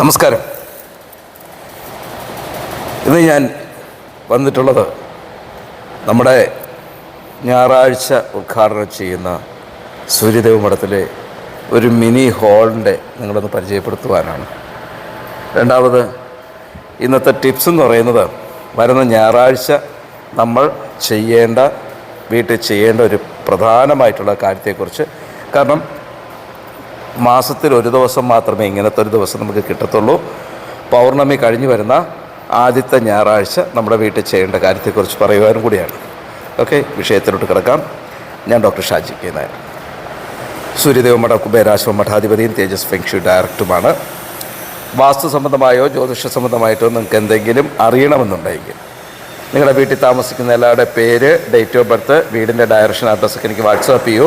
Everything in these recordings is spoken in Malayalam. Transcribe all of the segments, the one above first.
നമസ്കാരം. ഇന്ന് ഞാൻ വന്നിട്ടുള്ളത് നമ്മുടെ ഞായറാഴ്ച ഉദ്ഘാടനം ചെയ്യുന്ന സൂര്യദേവ് മഠത്തിലെ ഒരു മിനി ഹോളിന്റെ നിങ്ങളൊന്ന് പരിചയപ്പെടുത്തുവാനാണ്. രണ്ടാമത് ഇന്നത്തെ ടിപ്സ് എന്ന് പറയുന്നത് വരുന്ന ഞായറാഴ്ച നമ്മൾ ചെയ്യേണ്ട വീട്ടിൽ ചെയ്യേണ്ട ഒരു പ്രധാനമായിട്ടുള്ള കാര്യത്തെക്കുറിച്ച്. കാരണം മാസത്തിൽ ഒരു ദിവസം മാത്രമേ ഇങ്ങനത്തെ ഒരു ദിവസം നമുക്ക് കിട്ടത്തുള്ളൂ. പൗർണമി കഴിഞ്ഞു വരുന്ന ആദ്യത്തെ ഞായറാഴ്ച നമ്മുടെ വീട്ടിൽ ചെയ്യേണ്ട കാര്യത്തെക്കുറിച്ച് പറയുവാനും കൂടിയാണ്. ഓക്കെ വിഷയത്തിലോട്ട് കിടക്കാം. ഞാൻ ഡോക്ടർ ഷാജി കെ നായർ. സൂര്യദേവ മഠ കുബേരാശ്വ മഠാധിപതിയും തേജസ് ഫെങ്ഷു ഡയറക്ടറുമാണ്. വാസ്തു സംബന്ധമായോ ജ്യോതിഷ സംബന്ധമായിട്ടോ നിങ്ങൾക്ക് എന്തെങ്കിലും അറിയണമെന്നുണ്ടെങ്കിൽ നിങ്ങളുടെ വീട്ടിൽ താമസിക്കുന്ന എല്ലാവരുടെ പേര് ഡേറ്റ് ഓഫ് ബർത്ത് വീടിന്റെ ഡയറക്ഷൻ അഡ്രസ്സൊക്കെ എനിക്ക് വാട്സാപ്പ് ചെയ്യൂ.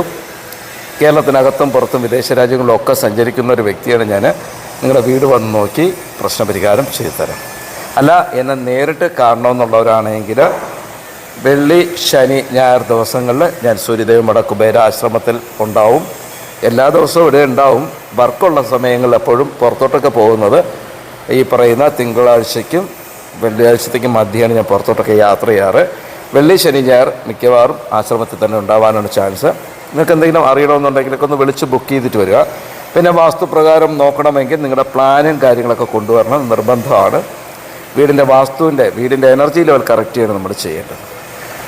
കേരളത്തിനകത്തും പുറത്തും വിദേശ രാജ്യങ്ങളിലൊക്കെ സഞ്ചരിക്കുന്ന ഒരു വ്യക്തിയാണ് ഞാൻ. നിങ്ങളുടെ വീട് വന്ന് നോക്കി പ്രശ്നപരിഹാരം ചെയ്തു തരാം അല്ല എന്നെ നേരിട്ട് കാണണമെന്നുള്ളവരാണെങ്കിൽ വെള്ളി ശനി ഞായർ ദിവസങ്ങളിൽ ഞാൻ സൂര്യദേവ് മട കുബേര ആശ്രമത്തിൽ ഉണ്ടാവും. എല്ലാ ദിവസവും ഇവിടെ ഉണ്ടാവും. വർക്കുള്ള സമയങ്ങളിൽ എപ്പോഴും പുറത്തോട്ടൊക്കെ പോകുന്നത് ഈ പറയുന്ന തിങ്കളാഴ്ചയ്ക്കും വെള്ളിയാഴ്ചത്തേക്കും മധ്യമാണ് ഞാൻ പുറത്തോട്ടൊക്കെ യാത്ര ചെയ്യാറ്. വെള്ളി ശനി ഞായർ മിക്കവാറും ആശ്രമത്തിൽ തന്നെ ഉണ്ടാവാനാണ് ചാൻസ്. നിങ്ങൾക്ക് എന്തെങ്കിലും അറിയണമെന്നുണ്ടെങ്കിലൊക്കെ ഒന്ന് വിളിച്ച് ബുക്ക് ചെയ്തിട്ട് വരിക. പിന്നെ വാസ്തുപ്രകാരം നോക്കണമെങ്കിൽ നിങ്ങളുടെ പ്ലാനും കാര്യങ്ങളൊക്കെ കൊണ്ടുവരണം. നിർബന്ധമാണ്. വീടിന്റെ വാസ്തുവിന്റെ വീടിന്റെ എനർജി ലെവൽ കറക്റ്റ് ചെയ്യണം നമ്മൾ ചെയ്യേണ്ടത്.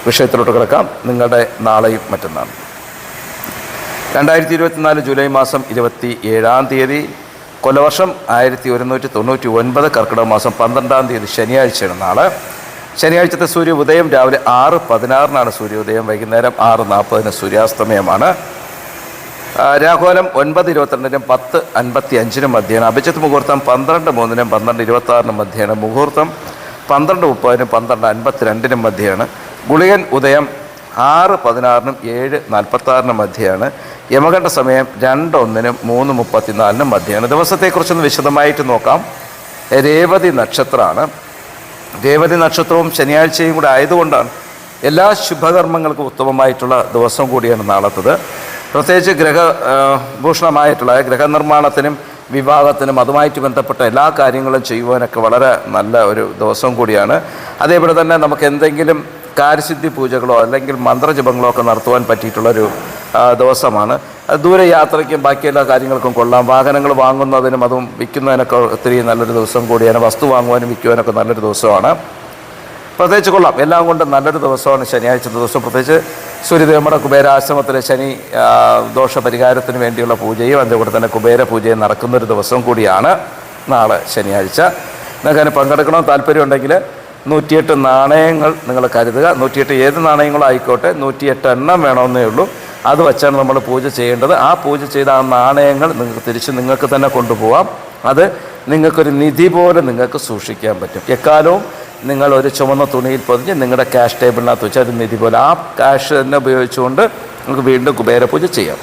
വിഷയത്തിലോട്ട് കിടക്കാം. നിങ്ങളുടെ നാളെയും മറ്റന്നാണ് രണ്ടായിരത്തി ഇരുപത്തിനാല് ജൂലൈ മാസം ഇരുപത്തി ഏഴാം തീയതി കൊലവർഷം ആയിരത്തി ഒരുന്നൂറ്റി തൊണ്ണൂറ്റി ഒൻപത് കർക്കിടക മാസം പന്ത്രണ്ടാം തീയതി ശനിയാഴ്ചയാണ് നാളെ. ശനിയാഴ്ചത്തെ സൂര്യ ഉദയം രാവിലെ ആറ് പതിനാറിനാണ് സൂര്യോദയം വൈകുന്നേരം ആറ് നാൽപ്പതിന് സൂര്യാസ്തമയമാണ്. രാഹുലം ഒൻപത് ഇരുപത്തിരണ്ടിനും പത്ത് അൻപത്തി അഞ്ചിനും മധ്യേന അഭിജിത്ത് മുഹൂർത്തം പന്ത്രണ്ട് മൂന്നിനും പന്ത്രണ്ട് ഇരുപത്തി ആറിനും മധ്യേന മുഹൂർത്തം. പന്ത്രണ്ട് മുപ്പതിനും പന്ത്രണ്ട് അൻപത്തിരണ്ടിനും മധ്യയാണ്. ഗുളികൻ ഉദയം ആറ് പതിനാറിനും ഏഴ് നാൽപ്പത്താറിനും മധ്യയാണ്. യമകണ്ഠ സമയം രണ്ട് ഒന്നിനും മൂന്ന് മുപ്പത്തിനാലിനും മധ്യയാണ്. ദിവസത്തെക്കുറിച്ചൊന്ന് വിശദമായിട്ട് നോക്കാം. രേവതി നക്ഷത്രമാണ്. രേവതി നക്ഷത്രവും ശനിയാഴ്ചയും കൂടെ ആയതുകൊണ്ടാണ് എല്ലാ ശുഭകർമ്മങ്ങൾക്കും ഉത്തമമായിട്ടുള്ള ദിവസം കൂടിയാണ് നാളത്തത്. പ്രത്യേകിച്ച് ഗ്രഹ ആ, ഭൂഷണമായിട്ടുള്ള ഗ്രഹനിർമ്മാണത്തിനും വിവാഹത്തിനും അതുമായിട്ട് ബന്ധപ്പെട്ട എല്ലാ കാര്യങ്ങളും ചെയ്യുവാനൊക്കെ വളരെ നല്ല ഒരു ദിവസം കൂടിയാണ്. അതേപോലെ തന്നെ നമുക്ക് എന്തെങ്കിലും കാര്യസിദ്ധി പൂജകളോ അല്ലെങ്കിൽ മന്ത്രജപങ്ങളോ ഒക്കെ നടത്തുവാൻ പറ്റിയിട്ടുള്ളൊരു ദിവസമാണ്. അത് ദൂരെ യാത്രയ്ക്കും ബാക്കി എല്ലാ കാര്യങ്ങൾക്കും കൊള്ളാം. വാഹനങ്ങൾ വാങ്ങുന്നതിനും അതും വിൽക്കുന്നതിനൊക്കെ ഒത്തിരി നല്ലൊരു ദിവസം കൂടിയാണ്. വസ്തു വാങ്ങുവാനും വിൽക്കുവാനൊക്കെ നല്ലൊരു ദിവസമാണ്. പ്രത്യേകിച്ച് കൊള്ളാം. എല്ലാം കൊണ്ടും നല്ലൊരു ദിവസമാണ് ശനിയാഴ്ച ദിവസം. പ്രത്യേകിച്ച് സൂര്യദേവമ്മയുടെ കുബേരാശ്രമത്തിലെ ശനി ദോഷ പരിഹാരത്തിന് വേണ്ടിയുള്ള പൂജയും അതേപോലെ തന്നെ കുബേര പൂജയും നടക്കുന്നൊരു ദിവസം കൂടിയാണ് നാളെ ശനിയാഴ്ച. നിങ്ങൾക്ക് അതിന് പങ്കെടുക്കണമെന്ന് താല്പര്യമുണ്ടെങ്കിൽ നൂറ്റിയെട്ട് നാണയങ്ങൾ നിങ്ങൾ കരുതുക. നൂറ്റിയെട്ട് ഏത് നാണയങ്ങളും ആയിക്കോട്ടെ നൂറ്റിയെട്ട് എണ്ണം വേണമെന്നേ ഉള്ളൂ. അത് വച്ചാണ് നമ്മൾ പൂജ ചെയ്യേണ്ടത്. ആ പൂജ ചെയ്ത ആ നാണയങ്ങൾ നിങ്ങൾക്ക് തിരിച്ച് നിങ്ങൾക്ക് തന്നെ കൊണ്ടുപോകാം അത് നിങ്ങൾക്കൊരു നിധി പോലെ നിങ്ങൾക്ക് സൂക്ഷിക്കാൻ പറ്റും. എക്കാലവും നിങ്ങൾ ഒരു ചുമന്ന തുണിയിൽ പൊതിഞ്ഞ് നിങ്ങളുടെ ക്യാഷ് ടേബിളിനകത്ത് വെച്ച് അത് നിധി പോലെ ആ ക്യാഷ് തന്നെ ഉപയോഗിച്ചുകൊണ്ട് നിങ്ങൾക്ക് വീണ്ടും കുബേര പൂജ ചെയ്യാം.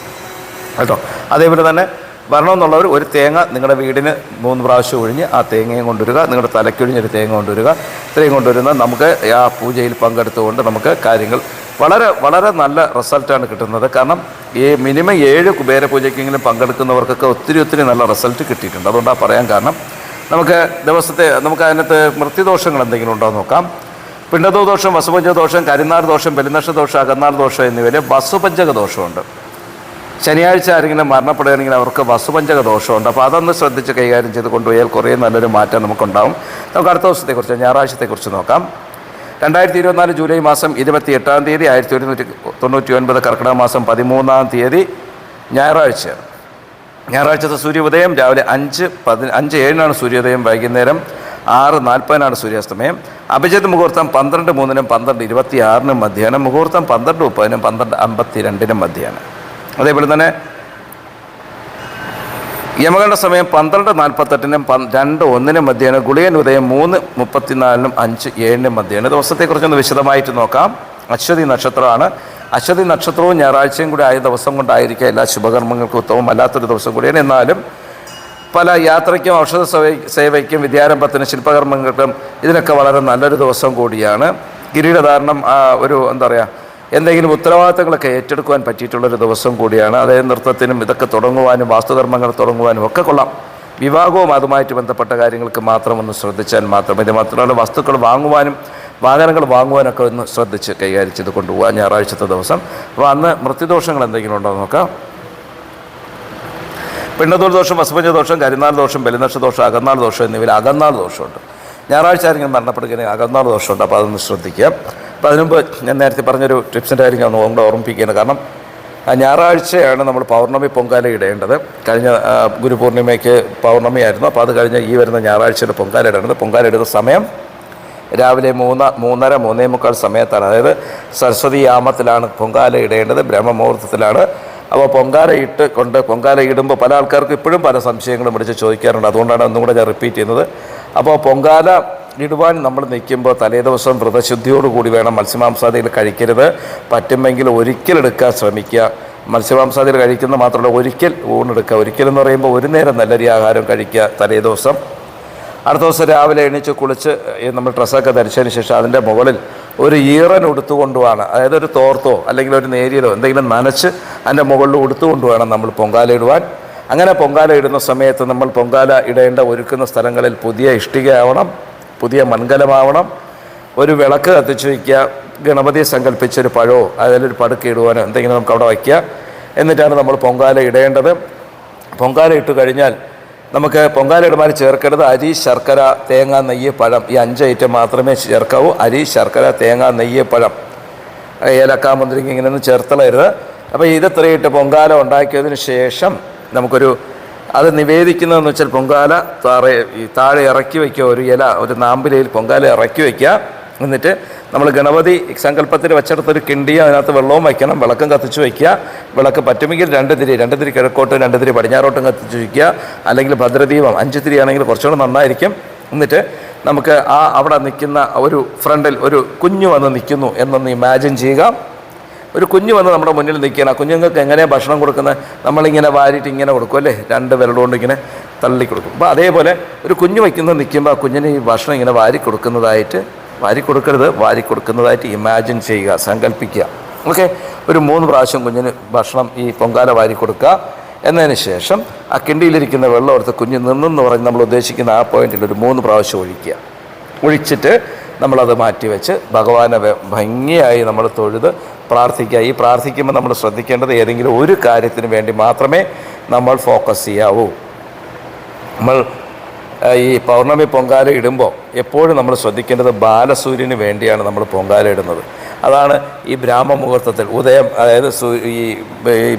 കേട്ടോ? അതേപോലെ തന്നെ വരണമെന്നുള്ളവർ ഒരു തേങ്ങ നിങ്ങളുടെ വീടിന് മൂന്ന് പ്രാവശ്യം ഒഴിഞ്ഞ് ആ തേങ്ങയും കൊണ്ടുവരിക. നിങ്ങളുടെ തലക്കൊഴിഞ്ഞൊരു തേങ്ങ കൊണ്ടുവരിക. ഇത്രയും കൊണ്ടുവരുന്ന നമുക്ക് ആ പൂജയിൽ പങ്കെടുത്തുകൊണ്ട് നമുക്ക് കാര്യങ്ങൾ വളരെ വളരെ നല്ല റിസൾട്ടാണ് കിട്ടുന്നത്. കാരണം ഈ മിനിമം ഏഴ് കുബേര പൂജയ്ക്കെങ്കിലും പങ്കെടുക്കുന്നവർക്കൊക്കെ ഒത്തിരി ഒത്തിരി നല്ല റിസൾട്ട് കിട്ടിയിട്ടുണ്ട്. അതുകൊണ്ടാണ് പറയാൻ കാരണം നമുക്ക് ദിവസത്തെ നമുക്ക് അതിനകത്ത് മൃത്യുദോഷങ്ങൾ എന്തെങ്കിലും ഉണ്ടോ എന്ന് നോക്കാം. പിണ്ടതോ ദോഷം വസുപഞ്ച ദോഷം കരിനാർ ദോഷം ബലിനഷ ദോഷം അകന്നാർ ദോഷം എന്നിവയിൽ വസുപഞ്ചക ദോഷമുണ്ട് ശനിയാഴ്ച ആരെങ്കിലും മരണപ്പെടുകയാണെങ്കിൽ അവർക്ക് വസുപഞ്ചക ദോഷമുണ്ട്. അപ്പോൾ അതൊന്ന് ശ്രദ്ധിച്ച് കൈകാര്യം ചെയ്ത് കൊണ്ടുപോയാൽ കുറേ നല്ലൊരു മാറ്റം നമുക്കുണ്ടാവും. നമുക്ക് അടുത്ത ദിവസത്തെക്കുറിച്ച് ഞായറാഴ്ചത്തെക്കുറിച്ച് നോക്കാം. രണ്ടായിരത്തി ഇരുപത്തിനാല് ജൂലൈ മാസം ഇരുപത്തി എട്ടാം തീയതി ആയിരത്തി ഒരുന്നൂറ്റി തൊണ്ണൂറ്റി ഒൻപത് കർക്കിടക മാസം പതിമൂന്നാം തീയതി ഞായറാഴ്ച. ഞായറാഴ്ചത്തെ സൂര്യോദയം രാവിലെ അഞ്ച് പതി അഞ്ച് ഏഴിനാണ് സൂര്യോദയം വൈകുന്നേരം ആറ് നാൽപ്പതിനാണ് സൂര്യാസ്തമയം. അഭിജിത്ത് മുഹൂർത്തം പന്ത്രണ്ട് മൂന്നിനും പന്ത്രണ്ട് ഇരുപത്തി ആറിനും മധ്യാഹ്നം മുഹൂർത്തം പന്ത്രണ്ട് മുപ്പതിനും പന്ത്രണ്ട് അമ്പത്തി രണ്ടിനും മധ്യാഹ്നം അതേപോലെ തന്നെ യമകണ്ഠ സമയം പന്ത്രണ്ട് നാൽപ്പത്തെട്ടിനും രണ്ട് ഒന്നിനും മധ്യേന ഗുളിയൻ ഉദയം മൂന്ന് മുപ്പത്തിനാലിനും അഞ്ച് ഏഴിനും മധ്യേന ദിവസത്തെക്കുറിച്ചൊന്ന് വിശദമായിട്ട് നോക്കാം. അശ്വതി നക്ഷത്രമാണ്. അശ്വതി നക്ഷത്രവും ഞായറാഴ്ചയും കൂടി ആയ ദിവസം കൊണ്ടായിരിക്കുക എല്ലാ ശുഭകർമ്മങ്ങൾക്കും ഉത്തമം അല്ലാത്തൊരു ദിവസം കൂടിയാണ്. എന്നാലും പല യാത്രയ്ക്കും ഔഷധ സേവ- സേവയ്ക്കും വിദ്യാരംഭത്തിനും ശില്പകർമ്മങ്ങൾക്കും ഇതിനൊക്കെ വളരെ നല്ലൊരു ദിവസം കൂടിയാണ്. കിരീടധാരണം ഒരു എന്താ പറയുക എന്തെങ്കിലും ഉത്തരവാദിത്തങ്ങളൊക്കെ ഏറ്റെടുക്കുവാൻ പറ്റിയിട്ടുള്ളൊരു ദിവസം കൂടിയാണ്. അതായത് നൃത്തത്തിനും ഇതൊക്കെ തുടങ്ങുവാനും വാസ്തുകർമ്മങ്ങൾ തുടങ്ങുവാനും ഒക്കെ കൊള്ളാം. വിവാഹവും അതുമായിട്ട് ബന്ധപ്പെട്ട കാര്യങ്ങൾക്ക് മാത്രം ഒന്ന് ശ്രദ്ധിച്ചാൽ മാത്രം ഇത് മാത്രമല്ല വസ്തുക്കൾ വാങ്ങുവാനും വാഹനങ്ങൾ വാങ്ങുവാനൊക്കെ ഒന്ന് ശ്രദ്ധിച്ച് കൈകാര്യം ചെയ്ത് കൊണ്ടുപോകുക ഞായറാഴ്ചത്തെ ദിവസം. അപ്പോൾ അന്ന് മൃത്യുദോഷങ്ങൾ എന്തെങ്കിലും ഉണ്ടോ നോക്കാം. പിണ്ണതൂർ ദോഷം വസുപഞ്ച ദോഷം കരിനാൾ ദോഷം ബലിനക്ഷ ദോഷം അകന്നാൾ ദോഷം എന്നിവയിൽ അകന്നാൾ ദോഷമുണ്ട്. ഞായറാഴ്ച ആരെങ്കിലും മരണപ്പെടുകയാണെങ്കിൽ അകന്നാൾ ദോഷമുണ്ട്. അപ്പോൾ അതൊന്ന് ശ്രദ്ധിക്കുക അപ്പോൾ അതിനുമുമ്പ് ഞാൻ നേരത്തെ പറഞ്ഞൊരു ടിപ്സിന്റെ കാര്യം ഞാൻ ഒന്നുകൂടെ ഓർമ്മിപ്പിക്കുകയാണ്. കാരണം ഞായറാഴ്ചയാണ് നമ്മൾ പൗർണമി പൊങ്കാല ഇടേണ്ടത്. കഴിഞ്ഞ ഗുരുപൂർണിമയ്ക്ക് പൗർണമിയായിരുന്നു. അപ്പോൾ അത് കഴിഞ്ഞ് ഈ വരുന്ന ഞായറാഴ്ചയുടെ പൊങ്കാല ഇടേണ്ടത്. പൊങ്കാല ഇടുന്ന സമയം രാവിലെ മൂന്ന് മൂന്നര മൂന്നേ മുക്കാൽ സമയത്താണ്. അതായത് സരസ്വതി യാമത്തിലാണ് പൊങ്കാല ഇടേണ്ടത്. ബ്രഹ്മമുഹൂർത്തത്തിലാണ്. അപ്പോൾ പൊങ്കാല ഇട്ട് കൊണ്ട് പൊങ്കാല ഇടുമ്പോൾ പല ആൾക്കാർക്കും ഇപ്പോഴും പല സംശയങ്ങളും വിളിച്ച് ചോദിക്കാറുണ്ട്. അതുകൊണ്ടാണ് ഒന്നും കൂടെ ഞാൻ റിപ്പീറ്റ് ചെയ്യുന്നത്. അപ്പോൾ പൊങ്കാല ഇടുവാൻ നമ്മൾ നിൽക്കുമ്പോൾ തലേദിവസം വ്രതശുദ്ധിയോടുകൂടി വേണം മത്സ്യമാംസാദികൾ കഴിക്കരുത്. പറ്റുമെങ്കിൽ ഒരിക്കലെടുക്കാൻ ശ്രമിക്കുക. മത്സ്യമാംസാദികൾ കഴിക്കുന്ന മാത്രമല്ല ഒരിക്കൽ ഊണെടുക്കുക ഒരിക്കലെന്ന് പറയുമ്പോൾ ഒരു നേരം നല്ല രീതി ആഹാരം കഴിക്കുക തലേദിവസം അടുത്ത ദിവസം രാവിലെ എണീച്ച് കുളിച്ച് നമ്മൾ ഡ്രസ്സൊക്കെ ധരിച്ചതിന് ശേഷം അതിന്റെ മുകളിൽ ഒരു ഈറൻ ഉടുത്തുകൊണ്ടുമാണ് അതായത് ഒരു തോർത്തോ അല്ലെങ്കിൽ ഒരു നേരിയലോ എന്തെങ്കിലും നനച്ച് അതിന്റെ മുകളിൽ ഉടുത്തുകൊണ്ട് വേണം നമ്മൾ പൊങ്കാല ഇടുവാൻ. അങ്ങനെ പൊങ്കാല ഇടുന്ന സമയത്ത് നമ്മൾ പൊങ്കാല ഇടേണ്ട ഒരുക്കുന്ന സ്ഥലങ്ങളിൽ പുതിയ ഇഷ്ടികയാവണം. പുതിയ മൺകലമാവണം. ഒരു വിളക്ക് കത്തിച്ച് വയ്ക്കുക. ഗണപതിയെ സങ്കല്പിച്ചൊരു പഴമോ അതിലൊരു പടുക്കിടുവാനോ എന്തെങ്കിലും നമുക്ക് അവിടെ വയ്ക്കുക. എന്നിട്ടാണ് നമ്മൾ പൊങ്കാല ഇടേണ്ടത്. പൊങ്കാല ഇട്ട് കഴിഞ്ഞാൽ നമുക്ക് പൊങ്കാല ഇടുമാൻ ചേർക്കേണ്ടത് അരി ശർക്കര തേങ്ങ നെയ്യ് പഴം. ഈ അഞ്ച് ഐറ്റം മാത്രമേ ചേർക്കാവൂ. അരി ശർക്കര തേങ്ങ നെയ്യ് പഴം. ഏലക്ക മുന്തിരിങ്ങ ഇങ്ങനെയൊന്നും ചേർത്തളരുത് അപ്പോൾ ഇത് ഇത്രയിട്ട് പൊങ്കാല ഉണ്ടാക്കിയതിന് ശേഷം നമുക്കൊരു അത് നിവേദിക്കുന്നതെന്ന് വെച്ചാൽ പൊങ്കാല ഈ താഴെ ഇറക്കി വയ്ക്കുക ഒരു ഇല ഒരു നാമ്പിലയിൽ പൊങ്കാല ഇറക്കി വയ്ക്കുക. എന്നിട്ട് നമ്മൾ ഗണപതി സങ്കല്പത്തിൽ വെച്ചെടുത്തൊരു കിണ്ടി അതിനകത്ത് വെള്ളവും വയ്ക്കണം വിളക്കും കത്തിച്ച് വയ്ക്കുക. വിളക്ക് പറ്റുമെങ്കിൽ രണ്ട് തിരി രണ്ട് തിരി കിഴക്കോട്ടും രണ്ട് തിരി പടിഞ്ഞാറോട്ടും കത്തിച്ച് വയ്ക്കുക. അല്ലെങ്കിൽ ഭദ്രദീപം അഞ്ച് തിരി ആണെങ്കിൽ കുറച്ചുകൂടെ നന്നായിരിക്കും. എന്നിട്ട് നമുക്ക് ആ അവിടെ നിൽക്കുന്ന ഒരു ഫ്രണ്ടിൽ ഒരു കുഞ്ഞു വന്ന് നിൽക്കുന്നു എന്നൊന്ന് ഇമാജിൻ ചെയ്യുക. ഒരു കുഞ്ഞ് വന്ന് നമ്മുടെ മുന്നിൽ നിൽക്കുകയാണ്. ആ കുഞ്ഞുങ്ങൾക്ക് എങ്ങനെയാണ് ഭക്ഷണം കൊടുക്കുന്നത്? നമ്മളിങ്ങനെ വാരിയിട്ട് ഇങ്ങനെ കൊടുക്കും അല്ലേ? രണ്ട് വിരലുകൊണ്ട് ഇങ്ങനെ തള്ളി കൊടുക്കും. അപ്പോൾ അതേപോലെ ഒരു കുഞ്ഞ് വയ്ക്കുന്ന നിൽക്കുമ്പോൾ ആ കുഞ്ഞിന് ഈ ഭക്ഷണം ഇങ്ങനെ വാരി കൊടുക്കുന്നതായിട്ട് വാരി കൊടുക്കരുത് വാരി കൊടുക്കുന്നതായിട്ട് ഇമാജിൻ ചെയ്യുക സങ്കല്പിക്കുക. ഓക്കെ? ഒരു മൂന്ന് പ്രാവശ്യം കുഞ്ഞിന് ഭക്ഷണം ഈ പൊങ്കാല വാരി കൊടുക്കുക. എന്നതിന് ശേഷം ആ കിണ്ടിയിലിരിക്കുന്ന വെള്ളം എടുത്ത് കുഞ്ഞ് നിന്നെന്ന് പറഞ്ഞ് നമ്മൾ ഉദ്ദേശിക്കുന്ന ആ പോയിന്റിൽ ഒരു മൂന്ന് പ്രാവശ്യം ഒഴിക്കുക. ഒഴിച്ചിട്ട് നമ്മളത് മാറ്റിവെച്ച് ഭഗവാനെ വെ- ഭംഗിയായി നമ്മൾ തൊഴുത് പ്രാർത്ഥിക്കുക. ഈ പ്രാർത്ഥിക്കുമ്പോൾ നമ്മൾ ശ്രദ്ധിക്കേണ്ടത് ഏതെങ്കിലും ഒരു കാര്യത്തിന് വേണ്ടി മാത്രമേ നമ്മൾ ഫോക്കസ് ചെയ്യാവൂ. നമ്മൾ ഈ പൗർണമി പൊങ്കാല ഇടുമ്പോൾ എപ്പോഴും നമ്മൾ ശ്രദ്ധിക്കേണ്ടത് ബാലസൂര്യന് വേണ്ടിയാണ് നമ്മൾ പൊങ്കാല ഇടുന്നത്. അതാണ് ഈ ബ്രാഹ്മ മുഹൂർത്തത്തിൽ ഉദയം അതായത് ഈ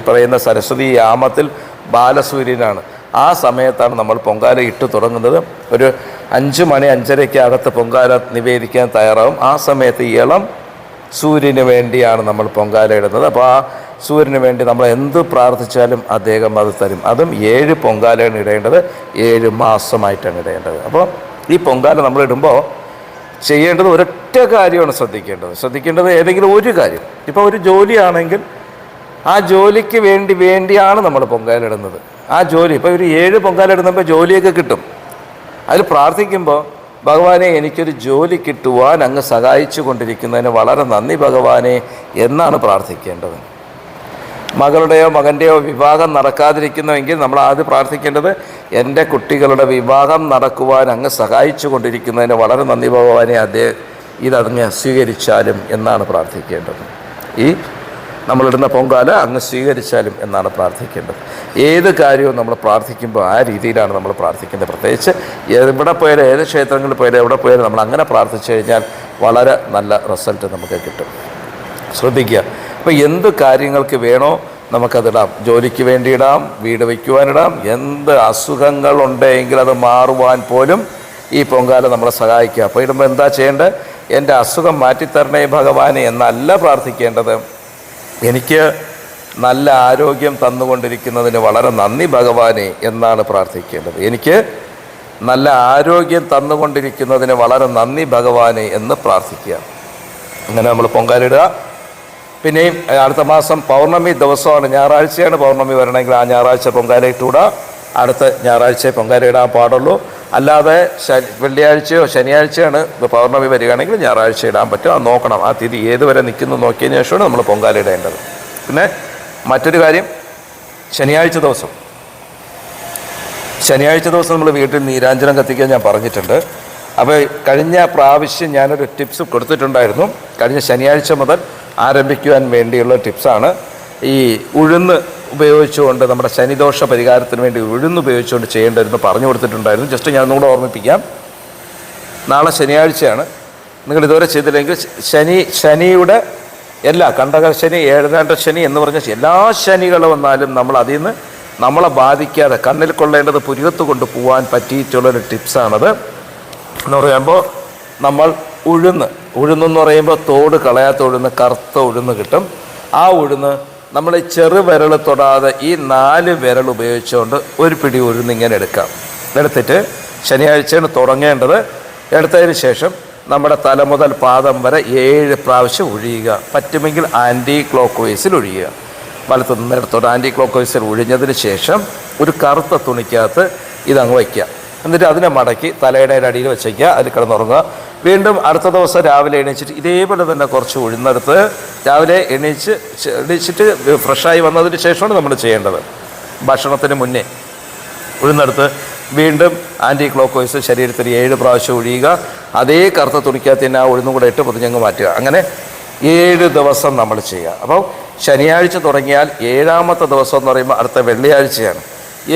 പറയുന്ന സരസ്വതി യാമത്തിൽ ബാലസൂര്യനാണ്. ആ സമയത്താണ് നമ്മൾ പൊങ്കാല ഇട്ട് തുടങ്ങുന്നത്. ഒരു അഞ്ച് മണി അഞ്ചരയ്ക്ക് അകത്ത് പൊങ്കാല നിവേദിക്കാൻ തയ്യാറാവും. ആ സമയത്ത് ഇളം സൂര്യന് വേണ്ടിയാണ് നമ്മൾ പൊങ്കാല ഇടുന്നത്. അപ്പോൾ ആ സൂര്യന് വേണ്ടി നമ്മൾ എന്ത് പ്രാർത്ഥിച്ചാലും അദ്ദേഹം അത് തരും. അതും ഏഴ് പൊങ്കാലയാണ് ഇടേണ്ടത്. ഏഴ് മാസമായിട്ടാണ് ഇടേണ്ടത്. അപ്പോൾ ഈ പൊങ്കാല നമ്മൾ ഇടുമ്പോൾ ചെയ്യേണ്ടത് ഒരൊറ്റ കാര്യമാണ് ശ്രദ്ധിക്കേണ്ടത്. ശ്രദ്ധിക്കേണ്ടത് ഏതെങ്കിലും ഒരു കാര്യം. ഇപ്പോൾ ഒരു ജോലിയാണെങ്കിൽ ആ ജോലിക്ക് വേണ്ടി വേണ്ടിയാണ് നമ്മൾ പൊങ്കാല ഇടുന്നത്. ആ ജോലി ഇപ്പോൾ ഒരു ഏഴ് പൊങ്കാല ഇടുന്നപ്പോൾ ജോലിയൊക്കെ കിട്ടും. അതിൽ പ്രാർത്ഥിക്കുമ്പോൾ ഭഗവാനെ എനിക്കൊരു ജോലി കിട്ടുവാൻ അങ്ങ് സഹായിച്ചു കൊണ്ടിരിക്കുന്നതിന് വളരെ നന്ദി ഭഗവാനെ എന്നാണ് പ്രാർത്ഥിക്കേണ്ടത്. മകളുടെയോ മകന്റെയോ വിവാഹം നടക്കാതിരിക്കുന്നുവെങ്കിൽ നമ്മൾ ആദ്യം പ്രാർത്ഥിക്കേണ്ടത് എന്റെ കുട്ടികളുടെ വിവാഹം നടക്കുവാൻ അങ്ങ് സഹായിച്ചു കൊണ്ടിരിക്കുന്നതിന് വളരെ നന്ദി ഭഗവാനെ അദ്ദേഹം ഇതങ്ങ് സ്വീകരിച്ചാലും എന്നാണ് പ്രാർത്ഥിക്കേണ്ടത്. ഈ നമ്മളിടുന്ന പൊങ്കാല അങ്ങ് സ്വീകരിച്ചാലും എന്നാണ് പ്രാർത്ഥിക്കേണ്ടത്. ഏത് കാര്യവും നമ്മൾ പ്രാർത്ഥിക്കുമ്പോൾ ആ രീതിയിലാണ് നമ്മൾ പ്രാർത്ഥിക്കേണ്ടത്. പ്രത്യേകിച്ച് എവിടെ പോയാലും ഏത് ക്ഷേത്രങ്ങളിൽ പോയാലും എവിടെ പോയാലും നമ്മൾ അങ്ങനെ പ്രാർത്ഥിച്ചു കഴിഞ്ഞാൽ വളരെ നല്ല റിസൾട്ട് നമുക്ക് കിട്ടും. ശ്രദ്ധിക്കുക. അപ്പോൾ എന്ത് കാര്യങ്ങൾക്ക് വേണോ നമുക്കതിടാം. ജോലിക്ക് വേണ്ടി ഇടാം വീട് വയ്ക്കുവാനിടാം. എന്ത് അസുഖങ്ങളുണ്ടെങ്കിൽ അത് മാറുവാൻ പോലും ഈ പൊങ്കാല നമ്മളെ സഹായിക്കുക. അപ്പോൾ ഇടുമ്പോൾ എന്താ ചെയ്യേണ്ടത്? എന്റെ അസുഖം മാറ്റിത്തരണേ ഭഗവാനെ എന്നല്ല പ്രാർത്ഥിക്കേണ്ടത്. എനിക്ക് നല്ല ആരോഗ്യം തന്നുകൊണ്ടിരിക്കുന്നതിന് വളരെ നന്ദി ഭഗവാനെ എന്നാണ് പ്രാർത്ഥിക്കേണ്ടത്. എനിക്ക് നല്ല ആരോഗ്യം തന്നുകൊണ്ടിരിക്കുന്നതിന് വളരെ നന്ദി ഭഗവാനെ എന്ന് പ്രാർത്ഥിക്കുക അങ്ങനെ നമ്മൾ പൊങ്കാലിടുക. പിന്നെയും അടുത്ത മാസം പൗർണമി ദിവസമാണ്. ഞായറാഴ്ചയാണ് പൗർണമി വരണമെങ്കിൽ ആ ഞായറാഴ്ച പൊങ്കാലയിട്ടൂടാ. അടുത്ത ഞായറാഴ്ച പൊങ്കാലയിടാൻ പാടുള്ളൂ. അല്ലാതെ വെള്ളിയാഴ്ചയോ ശനിയാഴ്ചയാണ് പൗർണമി വരികയാണെങ്കിൽ ഞായറാഴ്ച ഇടാൻ പറ്റും. അത് നോക്കണം. ആ തിരി ഏതുവരെ നിൽക്കുന്നു നോക്കിയതിന് ശേഷമാണ് നമ്മൾ പൊങ്കാല ഇടേണ്ടത്. പിന്നെ മറ്റൊരു കാര്യം. ശനിയാഴ്ച ദിവസം. ശനിയാഴ്ച ദിവസം നമ്മൾ വീട്ടിൽ നീരാഞ്ജനം കത്തിക്കാൻ ഞാൻ പറഞ്ഞിട്ടുണ്ട്. അപ്പോൾ കഴിഞ്ഞ പ്രാവശ്യം ഞാനൊരു ടിപ്സ് കൊടുത്തിട്ടുണ്ടായിരുന്നു. കഴിഞ്ഞ ശനിയാഴ്ച മുതൽ ആരംഭിക്കുവാൻ വേണ്ടിയുള്ള ടിപ്സാണ് ഈ ഉഴുന്ന് ഉപയോഗിച്ചുകൊണ്ട് നമ്മുടെ ശനിദോഷ പരിഹാരത്തിന് വേണ്ടി ഉഴുന്ന് ഉപയോഗിച്ചുകൊണ്ട് ചെയ്യേണ്ടതെന്ന് പറഞ്ഞു കൊടുത്തിട്ടുണ്ടായിരുന്നു. ജസ്റ്റ് ഞാൻ ഒന്നുകൂടെ ഓർമ്മിപ്പിക്കാം. നാളെ ശനിയാഴ്ചയാണ്. നിങ്ങൾ ഇതുവരെ ചെയ്തില്ലെങ്കിൽ ശനി ശനിയുടെ എല്ലാ കണ്ടക ശനി ഏഴാണ്ട ശനി എന്ന് പറഞ്ഞ എല്ലാ ശനികൾ വന്നാലും നമ്മൾ അതിൽ നിന്ന് നമ്മളെ ബാധിക്കാതെ കണ്ണിൽ കൊള്ളേണ്ടത് പുരുകത്ത് കൊണ്ട് പോകാൻ പറ്റിയിട്ടുള്ളൊരു ടിപ്സാണത്. എന്ന് പറയുമ്പോൾ നമ്മൾ ഉഴുന്ന് ഉഴുന്നെന്ന് പറയുമ്പോൾ തോട് കളയാത്ത ഉഴുന്ന് കറുത്ത ഉഴുന്ന് കിട്ടും. ആ ഉഴുന്ന് നമ്മൾ ചെറുവിരൽ ചെറു വിരൽ തൊടാതെ ഈ നാല് വിരൽ ഉപയോഗിച്ചുകൊണ്ട് ഒരു പിടി ഉഴുന്ന് ഇങ്ങനെ എടുക്കാം. എടുത്തിട്ട് ശനിയാഴ്ചയാണ് തുടങ്ങേണ്ടത്. എടുത്തതിന് ശേഷം നമ്മുടെ തല മുതൽ പാദം വരെ ഏഴ് പ്രാവശ്യം ഒഴിയുക പറ്റുമെങ്കിൽ ആന്റി ക്ലോക്ക് വൈസിൽ ഒഴിയുക വലത്ത് നിന്നിടത്തോട്ട് ആന്റി ക്ലോക്ക് വൈസിൽ ഒഴിഞ്ഞതിന് ശേഷം ഒരു കറുത്ത തുണിക്കകത്ത് ഇതങ്ങ് വയ്ക്കുക. എന്നിട്ട് അതിനെ മടക്കി തലയുടെ അടിയിൽ വെച്ചേക്കുക. അതിൽ കിടന്നുറങ്ങുക. വീണ്ടും അടുത്ത ദിവസം രാവിലെ എണീച്ചിട്ട് ഇതേപോലെ തന്നെ കുറച്ച് ഉഴുന്നെടുത്ത് രാവിലെ എണീച്ച് എണീച്ചിട്ട് ഫ്രഷായി വന്നതിന് ശേഷമാണ് നമ്മൾ ചെയ്യേണ്ടത്. ഭക്ഷണത്തിന് മുന്നേ ഉഴുന്നെടുത്ത് വീണ്ടും ആന്റി ക്ലോക്ക് വൈസ് ശരീരത്തിൽ ഏഴ് പ്രാവശ്യം ഒഴിയുക. അതേ കറുത്ത തുണിക്കകത്ത് തന്നെ ആ ഉഴുന്നും കൂടെ ഇട്ട് പൊതിഞ്ഞങ്ങ് മാറ്റുക. അങ്ങനെ ഏഴ് ദിവസം നമ്മൾ ചെയ്യുക. അപ്പോൾ ശനിയാഴ്ച തുടങ്ങിയാൽ ഏഴാമത്തെ ദിവസം എന്ന് പറയുമ്പോൾ അടുത്ത വെള്ളിയാഴ്ചയാണ്.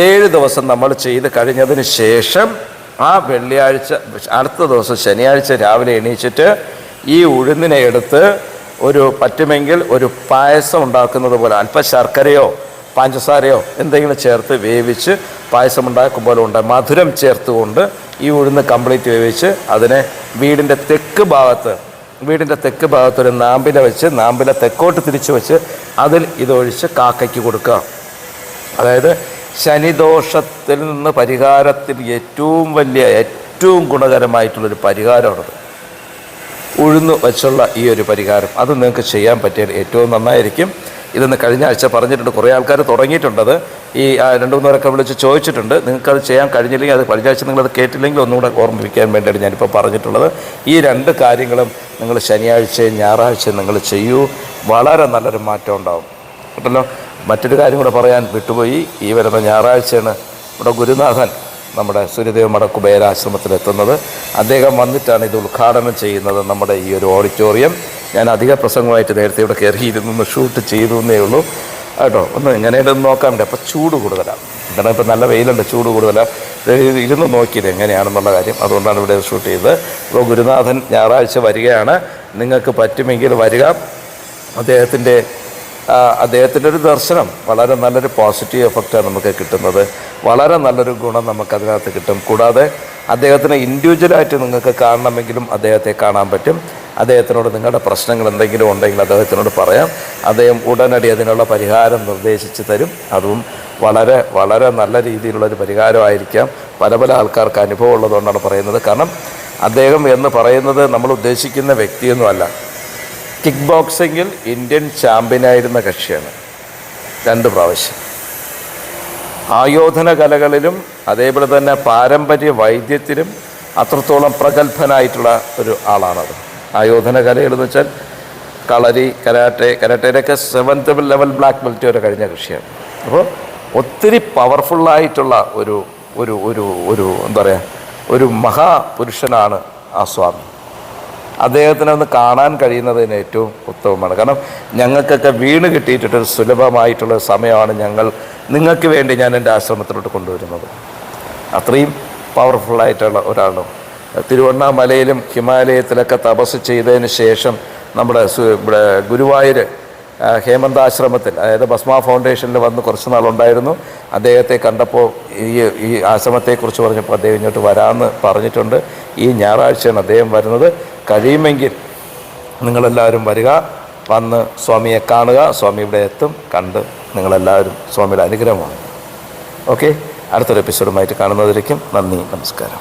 ഏഴ് ദിവസം നമ്മൾ ചെയ്ത് കഴിഞ്ഞതിന് ശേഷം ആ വെള്ളിയാഴ്ച അടുത്ത ദിവസം ശനിയാഴ്ച രാവിലെ എണീച്ചിട്ട് ഈ ഉഴുന്നിനെ എടുത്ത് ഒരു പറ്റുമെങ്കിൽ ഒരു പായസം ഉണ്ടാക്കുന്നത് പോലെ അല്പം ശർക്കരയോ പഞ്ചസാരയോ എന്തെങ്കിലും ചേർത്ത് വേവിച്ച് പായസം ഉണ്ടാക്കും പോലെ ഉണ്ട്. മധുരം ചേർത്തുകൊണ്ട് ഈ ഉഴുന്ന് കംപ്ലീറ്റ് വേവിച്ച് അതിനെ വീടിന്റെ തെക്ക് ഭാഗത്ത് വീടിന്റെ തെക്ക് ഭാഗത്ത് ഒരു നാമ്പില വെച്ച് നാമ്പില തെക്കോട്ട് തിരിച്ച് വെച്ച് അതിൽ ഇതൊഴിച്ച് കാക്കയ്ക്ക് കൊടുക്കുക. അതായത് ശനിദോഷത്തിൽ നിന്ന് പരിഹാരത്തിൽ ഏറ്റവും വലിയ ഏറ്റവും ഗുണകരമായിട്ടുള്ളൊരു പരിഹാരമാണത്. ഉഴുന്നു വെച്ചുള്ള ഈ ഒരു പരിഹാരം. അത് നിങ്ങൾക്ക് ചെയ്യാൻ പറ്റിയ ഏറ്റവും നന്നായിരിക്കും. ഇതെന്ന് കഴിഞ്ഞ ആഴ്ച പറഞ്ഞിട്ടുണ്ട്. കുറേ ആൾക്കാർ തുടങ്ങിയിട്ടുണ്ടത്. ഈ രണ്ട് മൂന്ന് പേരൊക്കെ വിളിച്ച് ചോദിച്ചിട്ടുണ്ട്. നിങ്ങൾക്കത് ചെയ്യാൻ കഴിഞ്ഞില്ലെങ്കിൽ അത് കഴിഞ്ഞ ആഴ്ച നിങ്ങളത് കേട്ടില്ലെങ്കിൽ ഒന്നുകൂടെ ഓർമ്മിപ്പിക്കാൻ വേണ്ടിയാണ് ഞാനിപ്പോൾ പറഞ്ഞിട്ടുള്ളത്. ഈ രണ്ട് കാര്യങ്ങളും നിങ്ങൾ ശനിയാഴ്ചയും ഞായറാഴ്ചയും നിങ്ങൾ ചെയ്യൂ. വളരെ നല്ലൊരു മാറ്റം ഉണ്ടാവും. കേട്ടല്ലോ? മറ്റൊരു കാര്യം കൂടെ പറയാൻ വിട്ടുപോയി. ഈ വരുന്ന ഞായറാഴ്ചയാണ് ഇവിടെ ഗുരുനാഥൻ നമ്മുടെ സൂര്യദേവ മഠ കുബേരാശ്രമത്തിൽ എത്തുന്നത് അദ്ദേഹം വന്നിട്ടാണ് ഇത് ഉദ്ഘാടനം ചെയ്യുന്നത് നമ്മുടെ ഈ ഒരു ഓഡിറ്റോറിയം. ഞാൻ അധിക പ്രസംഗമായിട്ട് നേരത്തെ ഇവിടെ കയറിയിരുന്നു ഷൂട്ട് ചെയ്തു എന്നേ ഉള്ളൂ. കേട്ടോ ഒന്ന് എങ്ങനെയാണെന്ന് നോക്കാൻ വേണ്ടി അപ്പോൾ ചൂട് കൂടുതലാണ്. കാരണം ഇപ്പം നല്ല വെയിലുണ്ട് ചൂട് കൂടുതലാണ് ഇരുന്ന് നോക്കിയത് എങ്ങനെയാണെന്നുള്ള കാര്യം. അതുകൊണ്ടാണ് ഇവിടെ ഷൂട്ട് ചെയ്തത്. അപ്പോൾ ഗുരുനാഥൻ ഞായറാഴ്ച വരികയാണ്. നിങ്ങൾക്ക് പറ്റുമെങ്കിൽ വരിക. അദ്ദേഹത്തിന്റെ അദ്ദേഹത്തിന്റെ ഒരു ദർശനം വളരെ നല്ലൊരു പോസിറ്റീവ് എഫക്റ്റാണ് നമുക്ക് കിട്ടുന്നത്. വളരെ നല്ലൊരു ഗുണം നമുക്ക് അതിനകത്ത് കിട്ടും. കൂടാതെ അദ്ദേഹത്തിനെ ഇൻഡിവിജ്വലായിട്ട് നിങ്ങൾക്ക് കാണണമെങ്കിലും അദ്ദേഹത്തെ കാണാൻ പറ്റും. അദ്ദേഹത്തിനോട് നിങ്ങളുടെ പ്രശ്നങ്ങൾ എന്തെങ്കിലും ഉണ്ടെങ്കിൽ അദ്ദേഹത്തിനോട് പറയാം. അദ്ദേഹം ഉടനടി അതിനുള്ള പരിഹാരം നിർദ്ദേശിച്ച് തരും. അതും വളരെ വളരെ നല്ല രീതിയിലുള്ളൊരു പരിഹാരമായിരിക്കാം പല പല ആൾക്കാർക്ക് അനുഭവം ഉള്ളതുകൊണ്ടാണ് പറയുന്നത്. കാരണം അദ്ദേഹം എന്ന് പറയുന്നത് നമ്മൾ ഉദ്ദേശിക്കുന്ന വ്യക്തിയൊന്നുമല്ല. Kick ബോക്സിങ്ങിൽ Indian ചാമ്പ്യനായിരുന്ന കക്ഷിയാണ്. രണ്ട് പ്രാവശ്യം. ആയോധന കലകളിലും അതേപോലെ തന്നെ പാരമ്പര്യ വൈദ്യത്തിലും അത്രത്തോളം പ്രഗത്ഭനായിട്ടുള്ള ഒരു ആളാണത് ആയോധന കലകളെന്ന് വെച്ചാൽ കളരി കരാട്ടെ കരാട്ടയിലൊക്കെ സെവൻത്ത് ലെവൽ ബ്ലാക്ക് ബെൽറ്റ് വരെ കഴിഞ്ഞ കൃഷിയാണ് അപ്പോൾ ഒത്തിരി പവർഫുള്ളായിട്ടുള്ള ഒരു ഒരു ഒരു ഒരു എന്താ പറയുക ഒരു മഹാപുരുഷനാണ് ആ സ്വാമി. അദ്ദേഹത്തിനെ ഒന്ന് കാണാൻ കഴിയുന്നതിന് ഏറ്റവും ഉത്തമമാണ്. കാരണം ഞങ്ങൾക്കൊക്കെ വീണ് കിട്ടിയിട്ടൊരു സുലഭമായിട്ടുള്ള സമയമാണ് ഞങ്ങൾ നിങ്ങൾക്ക് വേണ്ടി ഞാൻ എന്റെ ആശ്രമത്തിലോട്ട് കൊണ്ടുവരുന്നത്. അത്രയും പവർഫുള്ളായിട്ടുള്ള ഒരാളും. തിരുവണ്ണാമലയിലും ഹിമാലയത്തിലൊക്കെ തപസ് ചെയ്തതിന് ശേഷം നമ്മുടെ ഇവിടെ ഗുരുവായൂർ ഹേമന്താശ്രമത്തിൽ അതായത് ഭസ്മ ഫൗണ്ടേഷനിൽ വന്ന് കുറച്ച് നാളുണ്ടായിരുന്നു. അദ്ദേഹത്തെ കണ്ടപ്പോൾ ഈ ഈ ആശ്രമത്തെക്കുറിച്ച് പറഞ്ഞപ്പോൾ അദ്ദേഹം ഇങ്ങോട്ട് വരാമെന്ന് പറഞ്ഞിട്ടുണ്ട്. ഈ ഞായറാഴ്ചയാണ് അദ്ദേഹം വരുന്നത്. കഴിയുമെങ്കിൽ നിങ്ങളെല്ലാവരും വരിക വന്ന് സ്വാമിയെ കാണുക സ്വാമി ഇവിടെ എത്തും കണ്ട് നിങ്ങളെല്ലാവരും സ്വാമിയുടെ അനുഗ്രഹമാണ്. ഓക്കെ? അടുത്തൊരു എപ്പിസോഡുമായിട്ട് കാണുന്നതിലേക്കും നന്ദി നമസ്കാരം.